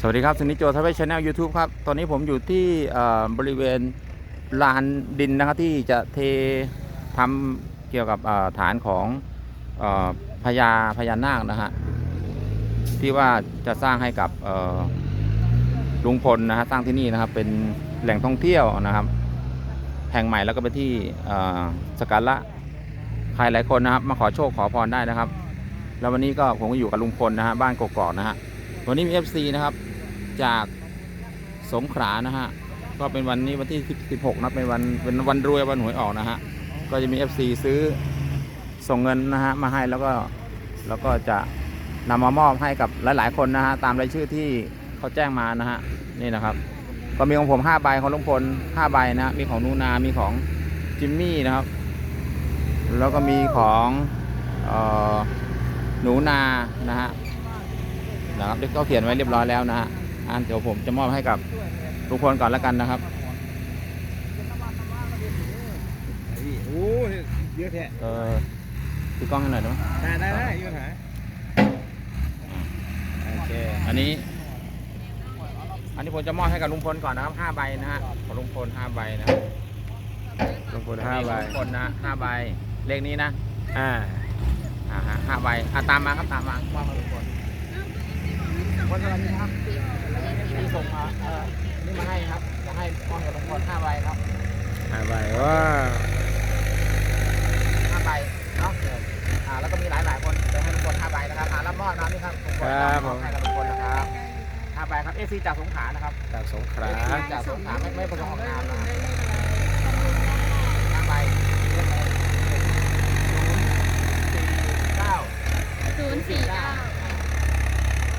สวัสดีครับสนิทโจทวีชแนลยูทูบครับ ตอนนี้ผมอยู่ที่บริเวณลานดินนะครับที่จะเททำเกี่ยวกับฐานของอพญาพญานาคนะฮะที่ว่าจะสร้างให้กับลุงพลนะฮะสร้างที่นี่นะครับเป็นแหล่งท่องเที่ยวนะครับ แห่งใหม่แล้วก็เป็นที่สกการะใครหลายคนนะครับ มาขอโชคขอพรได้นะครับ แล้ววันนี้ก็ผมก็อยู่กับลุงพลนะฮะบ้านกกอกนะฮะ วันนี้มี FC นะครับ จากสงขลานะฮะ ก็เป็นวันนี้วันที่ 16 นะ เป็นวัน เป็นวันรวยวันหวยออกนะฮะ ก็จะมี FC ซื้อส่งเงินนะฮะมาให้แล้วก็ แล้วก็จะนำมามอบให้กับหลาย ๆ คนนะฮะ ตามรายชื่อที่เขาแจ้งมานะฮะ นี่นะครับ ก็มีของผม5ใบของลุงพล5ใบนะฮะมีของนูนา มีของจิมมี่นะครับ แล้วก็มีของเอ่อหนูนา นะฮะ นะครับที่เขาเขียนไว้เรียบร้อยแล้วนะฮะอันเดี๋ยวผมจะมอบให้กับทุกคนก่อนแล้วกันนะครับโอ้ยเยอะแท้เออดูกล้องให้หน่อยได้ไหมได้ได้ได้มีปัญหาโอเคอันนี้ อันนี้ผมจะมอบให้กับลุงพลก่อนนะครับห้าใบนะฮะของลุงพลห้าใบนะครับลงทุนห้าใบลุงพลนะห้าใบเลขนี้นะอ่าอ่าฮะห้าใบอะตามมาครับตามมามอบให้ลุงพล วันสวัสดีครับที่ส่งมาเอ่อนี่มาให้ครับจะให้มอบให้กับลุงพลห้าใบครับห้าใบว้าห้าใบเนาะอ่าแล้วก็มีหลายหลายๆคนจะให้ลุงพลห้าใบนะครับอ่ารับมอบนะนี่ครับลุงพลรับมอบให้กับลุงพลนะครับห้าใบครับเอซีจากสงขลานะครับจากสงขลาเอซีจากสงขลาไม่ไม่ประสงค์ออกนามนะครับห้าใบเรียกอะไรเก้า ศูนย์สี่เก้า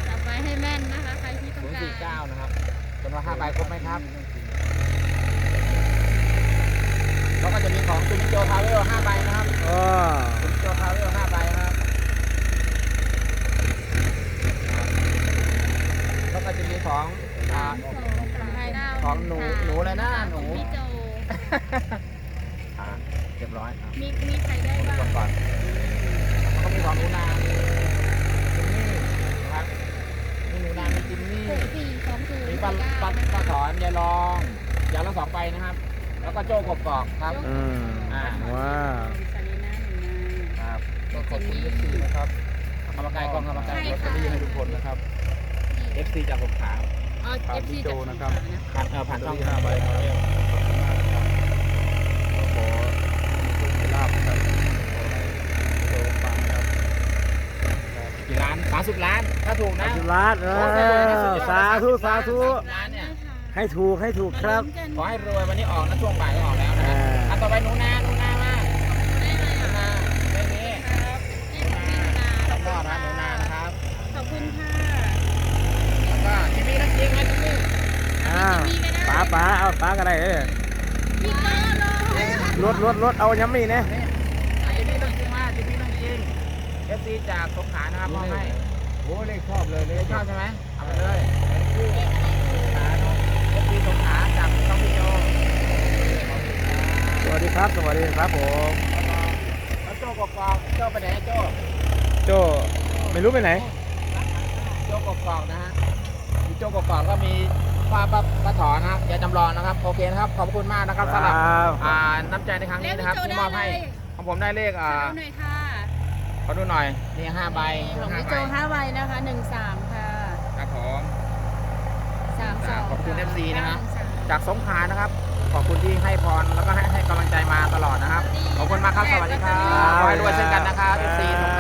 จับไว้ ให้แม่นนะคะ ใครที่ต้อศูงนย์กาสี่รเก้านะครับจำนวนห้าใบครบไหมครับ แล้วก็จะมีของคุณโจทาวเวลห้าใบนะครับอ๋อคุณโจทาวเวลห้าใบนะครับ แล้วก็จะมีของอ่า ของหนูหนูอะไรนะหนู พี่โจอ่าเรียบร้อยครับมีมีใครได้บ้าง ก่อนก่อนแล้วก็มีของหนูนามีจิมมี่นะครับมีหนูนา มี จิมมี่หกสี่สองศูนย์มีสี่ปลาเก้าปลาปลาถอนยายรองยาวละสองไปนะครับ แล้วก็โจ้กบกอกครับ อืมอ่าว้าวสารีนาหนูนาครับก็ขอบคุณ FC นะครับกรรมการกองกรรมการลอตเตอรี่ให้ทุกคนนะครับ FC จากสงขลาอ๋อครับเอฟซีพี่โจจากนะครับผ่านเอ่อผ่านช่องห้าใบครับขอให้ลาบนะครับขอให้โดปังครับ กี่ล้าน สามสิบล้าน ถ้าถูกนะสิบล้านเออสาธุสาธุล้านเนี่ยให้ถูกให้ถูกครับ ขอให้รวยวันนี้ออกนะช่วงบ่ายก็ออกแล้วนะครับอ่าอันต่อไปหนูนาหนูนามาหนูนาเรื่องนี้ครับให้ของพี่หนูนาแล้วก็ร้านหนูนานะครับขอบคุณค่ะแล้วก็จิมมี่นั่งจริงไหมจิมมี่อ้าวป๋าป๋าเอาป๋ากันได้เลยพี่โจเลยรถรถรถเอาย้ำมีเนี่ยนี่จิมมี่นั่งจริงมาจิมมี่นั่งจริงเอฟซีจากสงขลานะครับมอบให้โอ้เลขชอบเลยเลขชอบใช่ไหมเอาไปเลยขาเนาะเอฟซีสงขลาจากช่องพี่โจสวัสดีครับ สวัสดีครับผมแล้วโจกกอกโจไปไหนโจโจไม่รู้ไปไหน โจกกอกนะฮะมีโจกกอกก็มีป้าป้าป้าถอนนะครับยายจำลองนะครับ โอเคนะครับ ขอบคุณมากนะครับสำหรับครับ อ่าน้ำใจในครั้งนี้นะครับที่มอบให้ของผมได้เลขอ่าเอาหน่อยค่ะข อดูหน่อยนี่ห้าใบของห้าพี่ใบโจห้าใบนะคะหนึ่งสามค่ะครับผมสามสองขอบคุณ FC นะครับจากสงขลานะครับ ขอบคุณที่ให้พรแล้วก็ให้ให้กำลังใจมาตลอดนะครับ ขอบคุณมากครับ สวัสดีครับขอให้รวยเช่นกันนะครับ FC สง